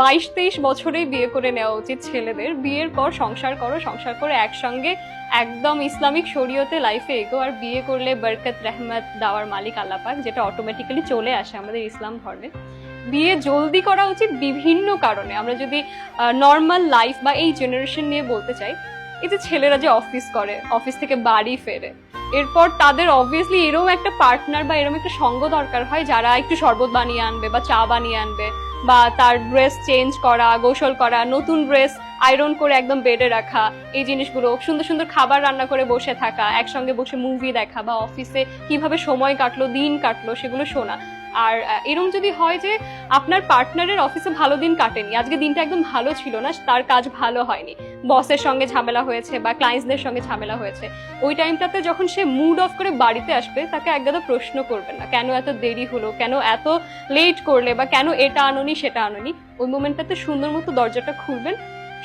বাইশ তেইশ বছরেই বিয়ে করে নেওয়া উচিত ছেলেদের। বিয়ের পর সংসার করো, সংসার করে একসঙ্গে একদম ইসলামিক শরীয়তে লাইফে এগো। আর বিয়ে করলে বরকত, রহমত, দাওয়ার মালিক আল্লাপাক যেটা অটোমেটিক্যালি চলে আসে আমাদের ইসলাম ধর্মে। বিয়ে জলদি করা উচিত বিভিন্ন কারণে। আমরা যদি নর্মাল লাইফ বা এই জেনারেশন নিয়ে বলতে চাই, এই যে ছেলেরা যে অফিস করে অফিস থেকে বাড়ি ফেরে, এরপর তাদের অবভিয়াসলি এরকম একটা পার্টনার বা এরকম একটা সঙ্গ দরকার হয় যারা একটু শরবত বানিয়ে আনবে বা চা বানিয়ে আনবে। বা তার ড্রেস চেঞ্জ করা, গোসল করা, নতুন ড্রেস আয়রন করে একদম বেডে রাখা, এই জিনিসগুলো, সুন্দর সুন্দর খাবার রান্না করে বসে থাকা, একসঙ্গে বসে মুভি দেখা বা অফিসে কীভাবে সময় কাটলো, দিন কাটলো, সেগুলো শোনা। আর এরম যদি হয় যে আপনার পার্টনারের অফিসে ভালো দিন কাটেনি, আজকে দিনটা একদম ভালো ছিল না, তার কাজ ভালো হয়নি বসের সঙ্গে ঝামেলা হয়েছে বা ক্লায়েন্টসদের সঙ্গে ঝামেলা হয়েছে, ওই টাইমটাতে যখন সে মুড অফ করে বাড়িতে আসবে, তাকে একগাদা প্রশ্ন করবে না, কেন এত দেরি হলো, কেন এত লেট করলে বা কেন এটা আনোনি, সেটা আনোনি, ওই মোমেন্টটাতে সুন্দর মতো দরজাটা খুলবেন,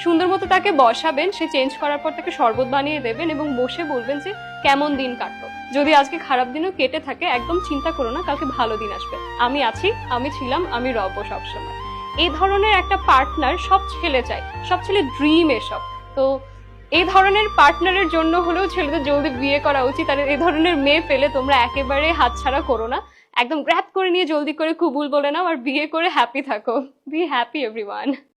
সুন্দর মতো তাকে বসাবেন, সে চেঞ্জ করার পর তাকে শরবত বানিয়ে দেবেন এবং বসে বলবেন যে, কেমন দিন কাটলো? যদি আজকে খারাপ দিনও কেটে থাকে, একদম চিন্তা করো না, কালকে ভালো দিন আসবে। আমি আছি, আমি ছিলাম, আমি রব সবসময়। এই ধরনের একটা পার্টনার সব ছেলে চায়, সব ছেলে ড্রিম এসব। তো এই ধরনের পার্টনারের জন্য হলেও ছেলেদের জলদি বিয়ে করা উচিত আর এই ধরনের মেয়ে পেলে তোমরা একেবারে হাতছাড়া করো না। একদম গ্র্যাপ করে নিয়ে জলদি করে কুবুল বলে নাও আর বিয়ে করে হ্যাপি থাকো। Be happy everyone